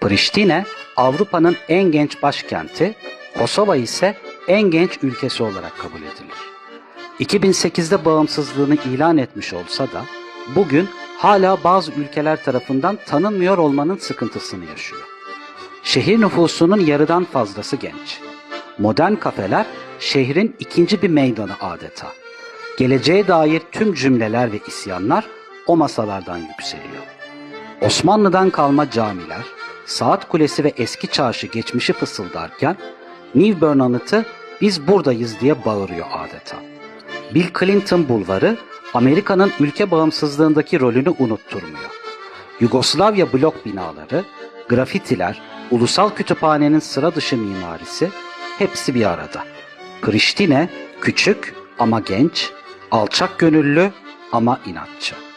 Priştine Avrupa'nın en genç başkenti, Kosova ise en genç ülkesi olarak kabul edilir. 2008'de bağımsızlığını ilan etmiş olsa da bugün hala bazı ülkeler tarafından tanınmıyor olmanın sıkıntısını yaşıyor. Şehir nüfusunun yarıdan fazlası genç. Modern kafeler şehrin ikinci bir meydanı adeta. Geleceğe dair tüm cümleler ve isyanlar o masalardan yükseliyor. Osmanlı'dan kalma camiler, saat kulesi ve eski çarşı geçmişi fısıldarken New Bern anıtı biz buradayız diye bağırıyor adeta. Bill Clinton bulvarı Amerika'nın ülke bağımsızlığındaki rolünü unutturmuyor. Yugoslavya blok binaları, grafitiler, ulusal kütüphanenin sıra dışı mimarisi hepsi bir arada. Priştine küçük ama genç, alçak gönüllü ama inatçı.